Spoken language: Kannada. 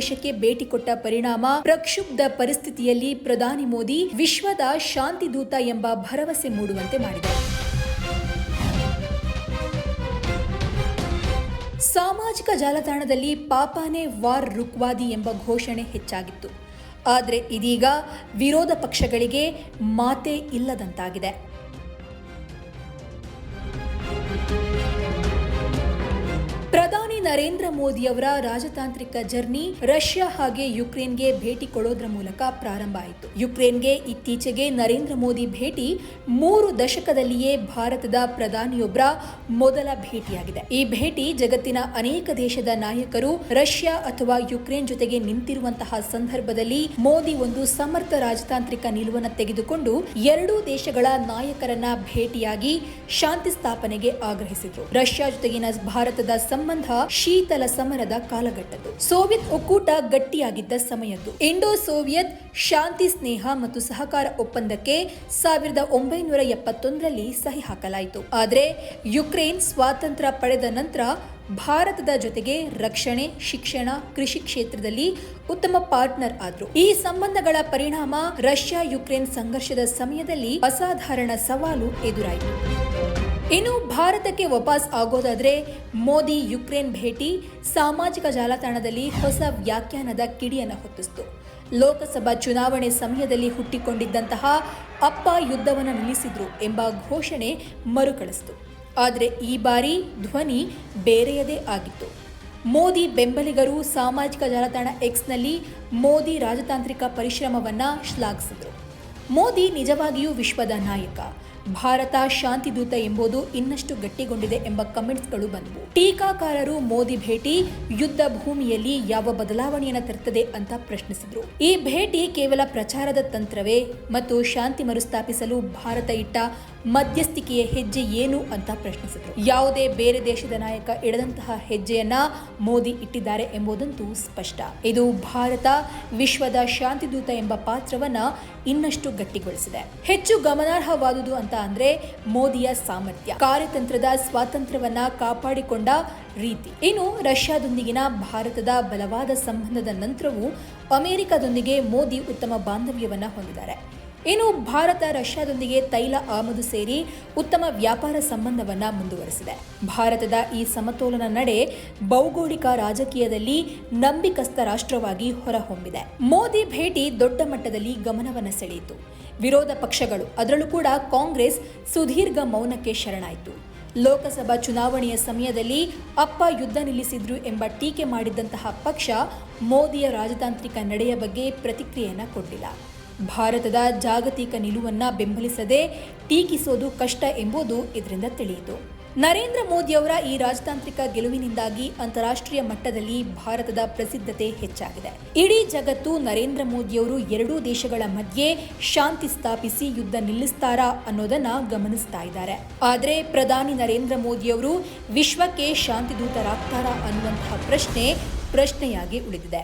ದೇಶಕ್ಕೆ ಭೇಟಿ ಕೊಟ್ಟ ಪರಿಣಾಮ ಪ್ರಕ್ಷುಬ್ಧ ಪರಿಸ್ಥಿತಿಯಲ್ಲಿ ಪ್ರಧಾನಿ ಮೋದಿ ವಿಶ್ವದ ಶಾಂತಿ ದೂತ ಎಂಬ ಭರವಸೆ ಮೂಡುವಂತೆ ಮಾಡಿದರು. ಸಾಮಾಜಿಕ ಜಾಲತಾಣದಲ್ಲಿ ಪಾಪಾನೆ ವಾರ್ ರುಕ್ವಾದಿ ಎಂಬ ಘೋಷಣೆ ಹೆಚ್ಚಾಗಿತ್ತು. ಆದರೆ ಇದೀಗ ವಿರೋಧ ಪಕ್ಷಗಳಿಗೆ ಮಾತೇ ಇಲ್ಲದಂತಾಗಿದೆ. ಪ್ರಧಾನಿ ಮೋದಿ ಅವರ ರಾಜತಾಂತ್ರಿಕ ಜರ್ನಿ ರಷ್ಯಾ ಹಾಗೆ ಯುಕ್ರೇನ್ಗೆ ಭೇಟಿ ಕೊಡೋದ್ರ ಮೂಲಕ ಪ್ರಾರಂಭ ಆಯಿತು. ಯುಕ್ರೇನ್ಗೆ ಇತ್ತೀಚೆಗೆ ನರೇಂದ್ರ ಮೋದಿ ಭೇಟಿ ಮೂರು ದಶಕದಲ್ಲಿಯೇ ಭಾರತದ ಪ್ರಧಾನಿಯೊಬ್ಬರ ಮೊದಲ ಭೇಟಿಯಾಗಿದೆ. ಈ ಭೇಟಿ ಜಗತ್ತಿನ ಅನೇಕ ದೇಶದ ನಾಯಕರು ರಷ್ಯಾ ಅಥವಾ ಯುಕ್ರೇನ್ ಜೊತೆಗೆ ನಿಂತಿರುವಂತಹ ಸಂದರ್ಭದಲ್ಲಿ ಮೋದಿ ಒಂದು ಸಮರ್ಥ ರಾಜತಾಂತ್ರಿಕ ನಿಲುವನ್ನು ತೆಗೆದುಕೊಂಡು ಎರಡೂ ದೇಶಗಳ ನಾಯಕರನ್ನ ಭೇಟಿಯಾಗಿ ಶಾಂತಿ ಸ್ಥಾಪನೆಗೆ ಆಗ್ರಹಿಸಿದರು. ರಷ್ಯಾ ಜೊತೆಗಿನ ಭಾರತದ ಸಂಬಂಧ ಶೀತಲ ಸಮರದ ಕಾಲಘಟ್ಟದ್ದು. ಸೋವಿಯತ್ ಒಕ್ಕೂಟ ಗಟ್ಟಿಯಾಗಿದ್ದ ಸಮಯದ್ದು. ಇಂಡೋ ಸೋವಿಯತ್ ಶಾಂತಿ, ಸ್ನೇಹ ಮತ್ತು ಸಹಕಾರ ಒಪ್ಪಂದಕ್ಕೆ ಸಾವಿರದ ಒಂಬೈನೂರ ಎಪ್ಪತ್ತೊಂದರಲ್ಲಿ ಸಹಿ ಹಾಕಲಾಯಿತು. ಆದರೆ ಯುಕ್ರೇನ್ ಸ್ವಾತಂತ್ರ್ಯ ಪಡೆದ ನಂತರ ಭಾರತದ ಜೊತೆಗೆ ರಕ್ಷಣೆ, ಶಿಕ್ಷಣ, ಕೃಷಿ ಕ್ಷೇತ್ರದಲ್ಲಿ ಉತ್ತಮ ಪಾರ್ಟ್ನರ್ ಆದ್ರು. ಈ ಸಂಬಂಧಗಳ ಪರಿಣಾಮ ರಷ್ಯಾ ಯುಕ್ರೇನ್ ಸಂಘರ್ಷದ ಸಮಯದಲ್ಲಿ ಅಸಾಧಾರಣ ಸವಾಲು ಎದುರಾಯಿತು. ಇನ್ನು ಭಾರತಕ್ಕೆ ವಾಪಸ್ ಆಗೋದಾದರೆ ಮೋದಿ ಯುಕ್ರೇನ್ ಭೇಟಿ, ಸಾಮಾಜಿಕ ಜಾಲತಾಣದಲ್ಲಿ ಹೊಸ ವ್ಯಾಖ್ಯಾನದ ಕಿಡಿಯನ್ನು ಹೊತ್ತಿಸಿತು. ಲೋಕಸಭಾ ಚುನಾವಣೆ ಸಮಯದಲ್ಲಿ ಹುಟ್ಟಿಕೊಂಡಿದ್ದಂತಹ ಅಪ್ಪ ಯುದ್ಧವನ್ನು ನಿಲ್ಲಿಸಿದ್ರು ಎಂಬ ಘೋಷಣೆ ಮರುಕಳಿಸಿತು. ಆದರೆ ಈ ಬಾರಿ ಧ್ವನಿ ಬೇರೆಯದೇ ಆಗಿತ್ತು. ಮೋದಿ ಬೆಂಬಲಿಗರು ಸಾಮಾಜಿಕ ಜಾಲತಾಣ ಎಕ್ಸ್ನಲ್ಲಿ ಮೋದಿ ರಾಜತಾಂತ್ರಿಕ ಪರಿಶ್ರಮವನ್ನು ಶ್ಲಾಘಿಸಿದರು. ಮೋದಿ ನಿಜವಾಗಿಯೂ ವಿಶ್ವದ ನಾಯಕ. ಭಾರತ ಶಾಂತಿದೂತ ಎಂಬುದು ಇನ್ನಷ್ಟು ಗಟ್ಟಿಗೊಂಡಿದೆ ಎಂಬ ಕಮೆಂಟ್ಸ್ಗಳು ಬಂದವು. ಟೀಕಾಕಾರರು ಮೋದಿ ಭೇಟಿ, ಯುದ್ಧ ಭೂಮಿಯಲ್ಲಿ ಯಾವ ಬದಲಾವಣೆಯನ್ನು ತರುತ್ತದೆ ಅಂತ ಪ್ರಶ್ನಿಸಿದ್ರು. ಈ ಭೇಟಿ ಕೇವಲ ಪ್ರಚಾರದ ತಂತ್ರವೇ ಮತ್ತು ಶಾಂತಿ ಮರುಸ್ಥಾಪಿಸಲು ಭಾರತ ಇಟ್ಟ ಮಧ್ಯಸ್ಥಿಕೆಯ ಹೆಜ್ಜೆ ಏನು ಅಂತ ಪ್ರಶ್ನಿಸಿದರು. ಯಾವುದೇ ಬೇರೆ ದೇಶದ ನಾಯಕ ಇಡದಂತಹ ಹೆಜ್ಜೆಯನ್ನ ಮೋದಿ ಇಟ್ಟಿದ್ದಾರೆ ಎಂಬುದಂತೂ ಸ್ಪಷ್ಟ. ಇದು ಭಾರತ ವಿಶ್ವದ ಶಾಂತಿದೂತ ಎಂಬ ಪಾತ್ರವನ್ನ ಇನ್ನಷ್ಟು ಗಟ್ಟಿಗೊಳಿಸಿದೆ. ಹೆಚ್ಚು ಗಮನಾರ್ಹವಾದುದು ಅಂತ ಅಂದ್ರೆ ಮೋದಿಯ ಸಾಮರ್ಥ್ಯ. ಕಾರ್ಯತಂತ್ರದ ಸ್ವಾತಂತ್ರ್ಯವನ್ನ ಕಾಪಾಡಿಕೊಂಡ ರೀತಿ. ಇನ್ನು ರಷ್ಯಾದೊಂದಿಗಿನ ಭಾರತದ ಬಲವಾದ ಸಂಬಂಧದ ನಂತರವೂ ಅಮೆರಿಕದೊಂದಿಗೆ ಮೋದಿ ಉತ್ತಮ ಬಾಂಧವ್ಯವನ್ನ ಹೊಂದಿದ್ದಾರೆ. ಇನ್ನು ಭಾರತ ರಷ್ಯಾದೊಂದಿಗೆ ತೈಲ ಆಮದು ಸೇರಿ ಉತ್ತಮ ವ್ಯಾಪಾರ ಸಂಬಂಧವನ್ನ ಮುಂದುವರೆಸಿದೆ. ಭಾರತದ ಈ ಸಮತೋಲನ ನಡೆ ಭೌಗೋಳಿಕ ರಾಜಕೀಯದಲ್ಲಿ ನಂಬಿಕಸ್ಥ ರಾಷ್ಟ್ರವಾಗಿ ಹೊರಹೊಮ್ಮಿದೆ. ಮೋದಿ ಭೇಟಿ ದೊಡ್ಡ ಮಟ್ಟದಲ್ಲಿ ಗಮನವನ್ನು ಸೆಳೆಯಿತು. ವಿರೋಧ ಪಕ್ಷಗಳು. ಅದರಲ್ಲೂ ಕೂಡ ಕಾಂಗ್ರೆಸ್ ಸುದೀರ್ಘ ಮೌನಕ್ಕೆ ಶರಣಾಯಿತು. ಲೋಕಸಭಾ ಚುನಾವಣೆಯ ಸಮಯದಲ್ಲಿ ಅಪ್ಪ ಯುದ್ಧ ನಿಲ್ಲಿಸಿದ್ರು ಎಂಬ ಟೀಕೆ ಮಾಡಿದ್ದಂತಹ ಪಕ್ಷ ಮೋದಿಯ ರಾಜತಾಂತ್ರಿಕ ನಡೆಯ ಬಗ್ಗೆ ಪ್ರತಿಕ್ರಿಯೆಯನ್ನ ಕೊಟ್ಟಿಲ್ಲ. ಭಾರತದ ಜಾಗತಿಕ ನಿಲುವನ್ನು ಬೆಂಬಲಿಸದೆ ಟೀಕಿಸೋದು ಕಷ್ಟ ಎಂಬುದು ಇದರಿಂದ ತಿಳಿಯಿತು. ನರೇಂದ್ರ ಮೋದಿಯವರ ಈ ರಾಜತಾಂತ್ರಿಕ ಗೆಲುವಿನಿಂದಾಗಿ ಅಂತಾರಾಷ್ಟ್ರೀಯ ಮಟ್ಟದಲ್ಲಿ ಭಾರತದ ಪ್ರಸಿದ್ಧತೆ ಹೆಚ್ಚಾಗಿದೆ. ಇಡೀ ಜಗತ್ತು ನರೇಂದ್ರ ಮೋದಿಯವರು ಎರಡೂ ದೇಶಗಳ ಮಧ್ಯೆ ಶಾಂತಿ ಸ್ಥಾಪಿಸಿ ಯುದ್ಧ ನಿಲ್ಲಿಸ್ತಾರಾ ಅನ್ನೋದನ್ನ ಗಮನಿಸ್ತಾ ಇದ್ದಾರೆ. ಆದರೆ ಪ್ರಧಾನಿ ನರೇಂದ್ರ ಮೋದಿಯವರು ವಿಶ್ವಕ್ಕೆ ಶಾಂತಿ ದೂತರಾಗ್ತಾರಾ ಅನ್ನುವಂತಹ ಪ್ರಶ್ನೆ ಪ್ರಶ್ನೆಯಾಗಿ ಉಳಿದಿದೆ.